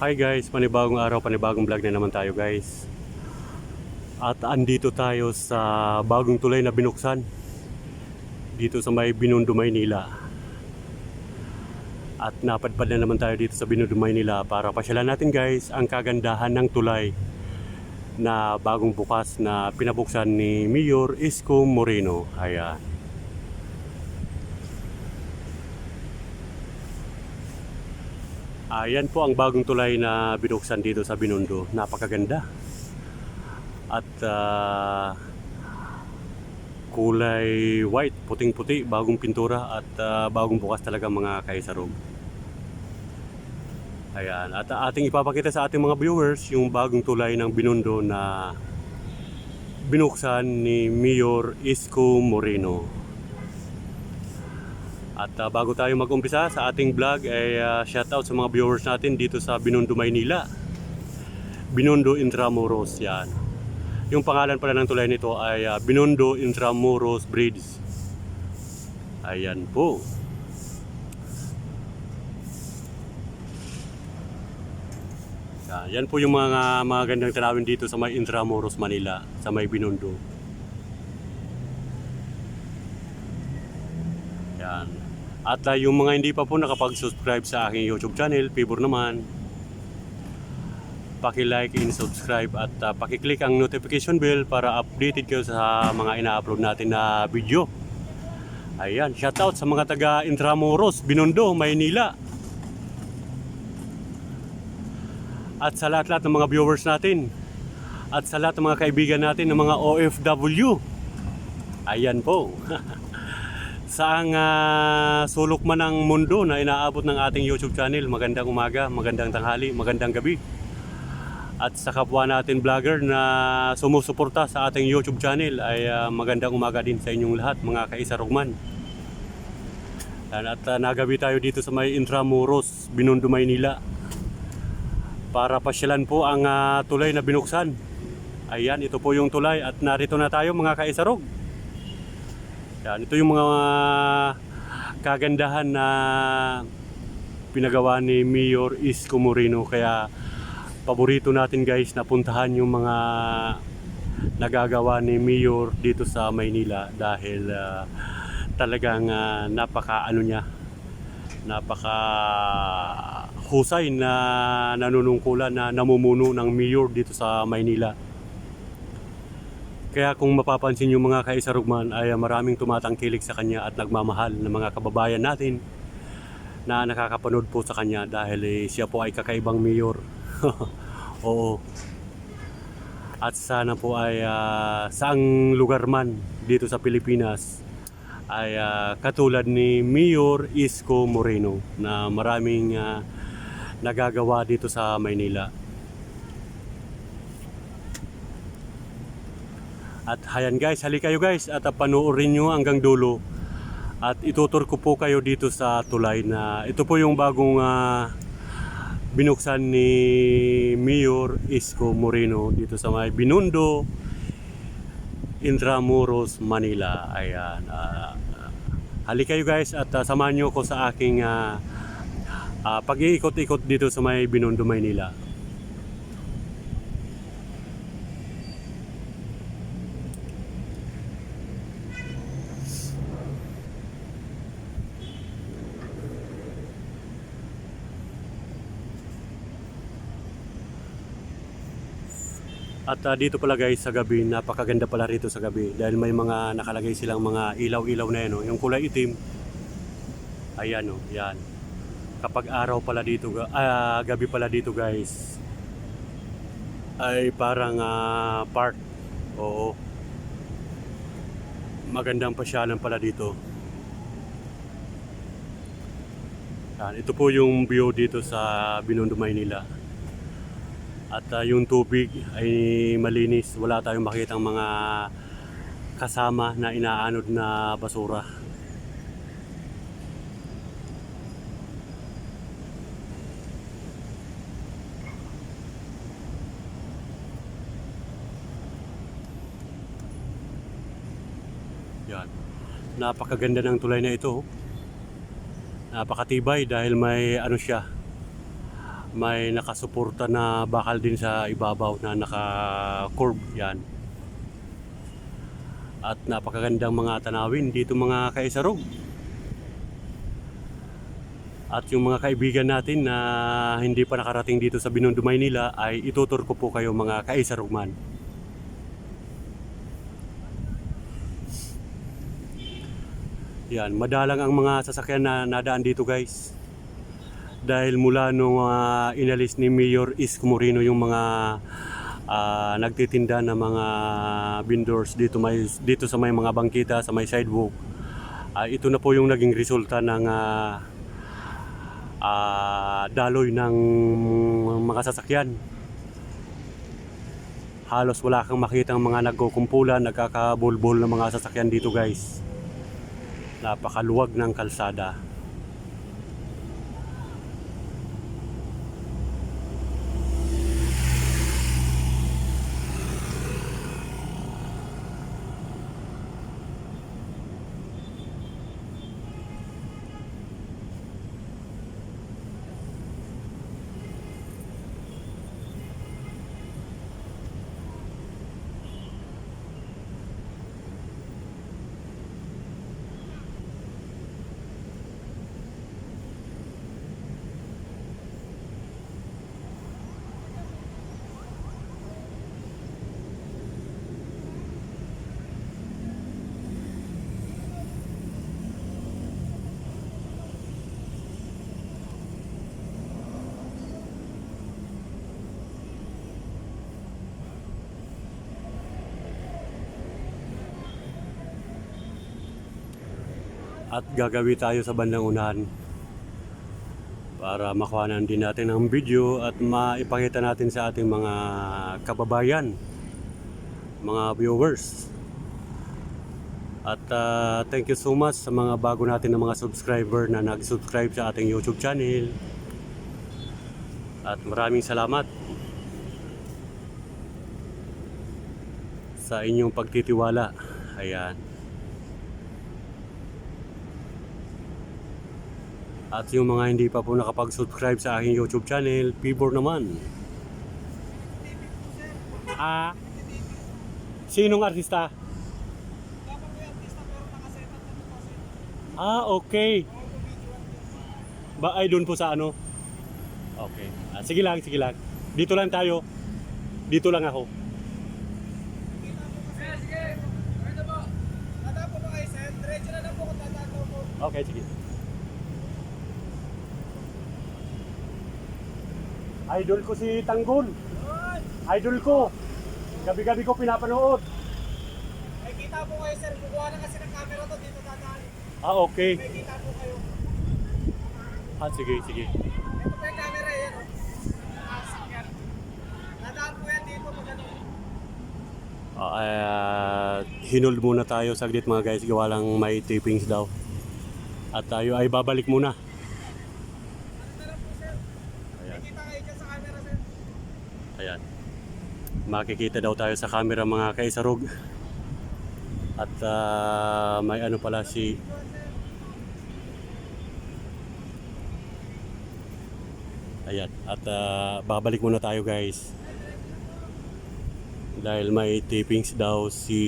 Hi guys, panibagong araw, panibagong vlog na naman tayo guys. At andito tayo sa bagong tulay na binuksan. Dito sa may Binondo, Maynila. At napadpad na naman tayo dito sa Binondo, Maynila para pasyalan natin guys ang kagandahan ng tulay na bagong bukas na pinabuksan ni Mayor Isko Moreno. Ayan. Ayan po ang bagong tulay na binuksan dito sa Binondo. Napakaganda. At ah, kulay white, puting-puti, bagong pintura at ah, bagong bukas talaga mga kaisarog. Ayan. At ating ipapakita sa ating mga viewers yung bagong tulay ng Binondo na binuksan ni Mayor Isko Moreno. At ah, bago tayo mag-umpisa sa ating vlog ay ah, shoutout sa mga viewers natin dito sa Binondo, Maynila. Binondo Intramuros yan. Yung pangalan pala ng tulay nito ay ah, Binondo Intramuros Bridge. Ayan po. Yan po yung mga magandang tanawin dito sa may Intramuros, Manila, sa may Binondo. Yan. At ah, yung mga hindi pa po nakapag-subscribe sa aking YouTube channel, favor naman, paki-like and subscribe at uh, paki-click ang notification bell para updated kayo sa mga ina-upload natin na video. Ayan, shoutout sa mga taga Intramuros, Binondo, Maynila. At sa lahat-lahat ng mga viewers natin. At sa lahat ng mga kaibigan natin ng mga OFW. Ayan po. Saang ah, sulok man ng mundo na inaabot ng ating YouTube channel. Magandang umaga, magandang tanghali, magandang gabi. At sa kapwa natin vlogger na sumusuporta sa ating YouTube channel ay ah, magandang umaga din sa inyong lahat mga kaisarugman. At ah, nagabi tayo dito sa may Intramuros, Binondo, Maynila para pasyalan po ang ah, tulay na binuksan. Ayan, ito po yung tulay at narito na tayo mga kaisarog. Yan, ito yung mga kagandahan na pinagawa ni Mayor Isko Moreno kaya paborito natin guys na puntahan yung mga nagagawa ni Mayor dito sa Maynila dahil ah, talagang ah, napaka ano niya napaka husay na nanunungkulan na namumuno ng mayor dito sa Maynila. Kaya kung mapapansin yung mga kaisarugman ay maraming tumatangkilik sa kanya at nagmamahal ng mga kababayan natin na nakakapanood po sa kanya dahil eh, siya po ay kakaibang mayor. Oo. At sana po ay ah, saang lugar man dito sa Pilipinas ay ah, katulad ni Mayor Isko Moreno na maraming ah, nagagawa dito sa Maynila. At hayan guys, hali kayo guys at panoorin nyo hanggang dulo. At itutur ko po kayo dito sa tulay na ito po yung bagong ah, binuksan ni Mayor Isko Moreno dito sa may Binondo, Intramuros, Manila. Ayan. ah, ah, hali kayo guys at ah, samahan nyo ko sa aking ah, ah, pag-iikot-ikot dito sa may Binondo, Maynila. At ah, dito pala guys sa gabi, napakaganda pala rito sa gabi dahil may mga nakalagay silang mga ilaw-ilaw na yan. Oh. Yung kulay itim, ayan o, yan. Kapag araw pala dito, ah, gabi pala dito guys, ay parang ah, park. Oo. Magandang pasyalan pala dito. Yan, ito po yung view dito sa Binondo, Maynila. At ah, yung tubig ay malinis. Wala tayong makitang mga kasama na inaanod na basura. Yan. Napakaganda ng tulay na ito. oh. Napakatibay dahil may ano siya, may nakasuporta na bakal din sa ibabaw na naka-curve yan. At napakagandang mga tanawin dito mga kaisarog. At yung mga kaibigan natin na hindi pa nakarating dito sa Binondo, Maynila ay itutur ko po kayo mga kaisarugman. Yan, madalang ang mga sasakyan na nadaan dito guys. Dahil mula nung ah, inalis ni Mayor Isko Moreno yung mga ah, nagtitinda ng mga vendors dito may dito sa may mga bangkita sa may sidewalk. Ah, ito na po yung naging resulta ng ah, ah, daloy ng mga sasakyan. Halos wala kang makita ng mga nagkukumpulan, nagkakabulbol ng mga sasakyan dito guys. Napakaluwag ng kalsada. At gagawi tayo sa bandang unahan para makuhanan din natin ang video at maipakita natin sa ating mga kababayan, mga viewers. At ah, thank you so much sa mga bago natin na mga subscriber na nag-subscribe sa ating YouTube channel. At maraming salamat sa inyong pagtitiwala. Ayan. At yung mga hindi pa po nakapag-subscribe sa aking YouTube channel, Pibor naman. Ah, sinong artista? Ah, okay. Ba ay doon po sa ano? Okay. Ah, sige lang, sige lang. Dito lang tayo. Dito lang ako. Sige, sige. Ano po? Tatapo po kayo, sir. Diretso na lang po kung tatapo po. Okay, sige. Idol ko si Tanggol. Idol ko. Gabi-gabi ko pinapanood. May kita po kayo, sir. Kukuha na kasi ng camera to. Dito dadaan. Ah, okay. May kita po kayo. Ah, sige, sige. Ito po yung camera yan. oh. Ah, sige. Dadaan po yan dito pag ano. Ah, uh, hinold muna tayo saglit mga guys. Gawa lang may tapings daw. At tayo ay babalik muna. Ano na lang po, sir. May Ayan. kita kayo dyan sa camera, sir. Ayan. Makikita daw tayo sa camera mga kaisarog. At ah, may ano pala si Ayan. At ah, babalik muna tayo guys. Dahil may tapings daw si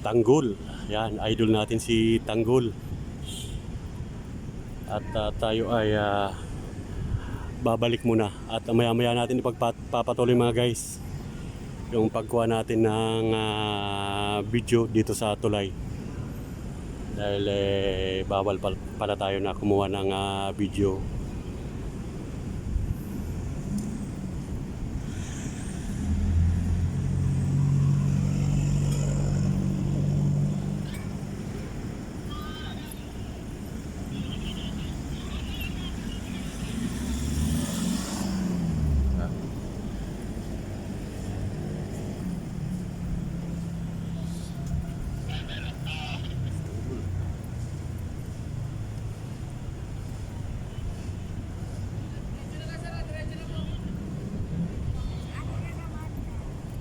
Tanggol. Yan, idol natin si Tanggol. At ah, tayo ay ah, babalik muna. At maya maya natin ipagpapatuloy mga guys yung pagkuha natin ng ah, video dito sa tulay. Dahil eh, bawal pal- pala tayo na kumuha ng ah, video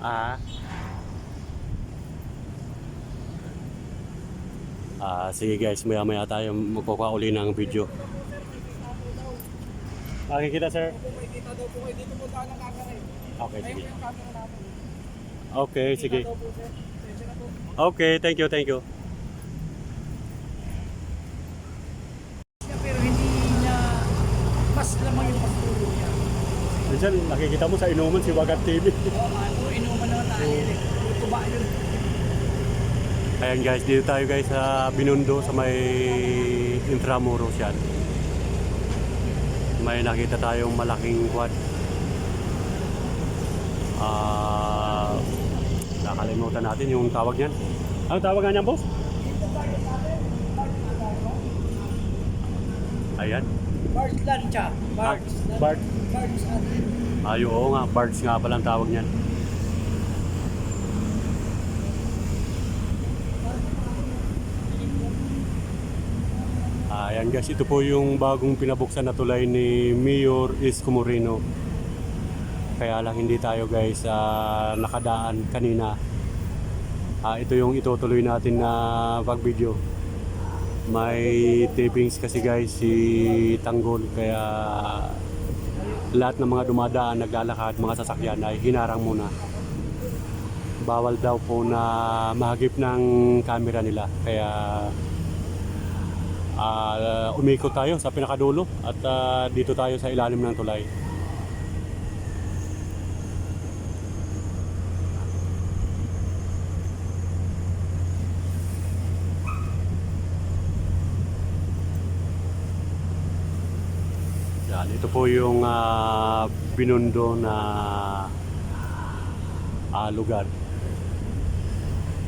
ah Ah, sige guys, maya maya tayo magkukuha uli ng video. Makikita sir? Eh. Okay, sige. Okay, sige. Okay, thank you, thank you. Pero hindi niya mas lamang yung pagtulog niya. Minsan, nakikita mo sa inuman si Wagat TV. Oo inuman Ayan guys, dito tayo guys sa Binundo sa may Intramuros yan. May nakita tayong malaking quad. Ah, nakalimutan natin yung tawag niyan. Ano tawag niyan, boss? Ayan. Bart Lancha. Bart. Ah, Bart. Bart natin. Ay, oo nga, birds nga pala ang tawag niyan. Ayan guys, ito po yung bagong pinabuksan na tulay ni Mayor Isko Moreno. Kaya lang hindi tayo guys ah, nakadaan kanina. Ah, ito yung itutuloy natin na pag-video. May tapings kasi guys si Tanggol kaya lahat ng mga dumadaan, naglalakad, mga sasakyan ay hinarang muna. Bawal daw po na mahagip ng camera nila. Kaya ah, umikot tayo sa pinakadulo at ah, dito tayo sa ilalim ng tulay. Yan, ito po yung ah, binundo na ah, lugar.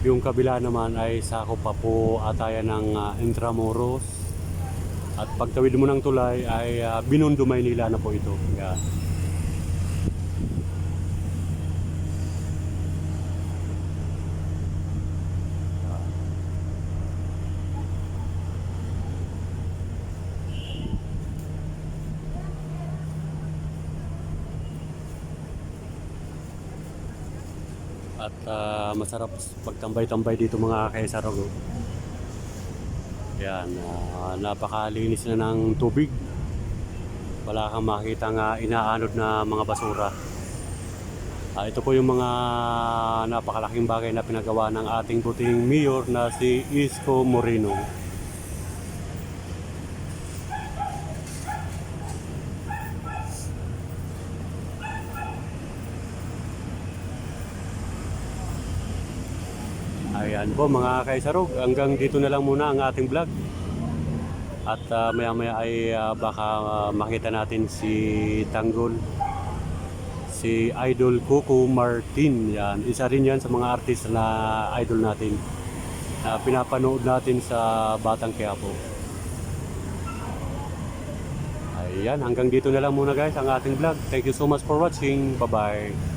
Yung kabila naman ay sakop pa po atayan ng ah, Intramuros. At pagtawid mo ng tulay ay ah, binundo Maynila na po ito. Yan. At ah, masarap pagtambay-tambay dito mga kaisarog. Yan, ah, napakalinis na ng tubig. Wala kang makita nga inaanod na mga basura. Ah, ito po yung mga napakalaking bagay na pinagawa ng ating puting mayor na si Isko Moreno. Ayan po mga kaisarog, hanggang dito na lang muna ang ating vlog. At ah, maya-maya ay ah, baka ah, makita natin si Tanggol, si Idol Coco Martin. Yan, isa rin yan sa mga artist na idol natin na pinapanood natin sa Batang Quiapo. Ayan, hanggang dito na lang muna guys ang ating vlog. Thank you so much for watching. Bye-bye.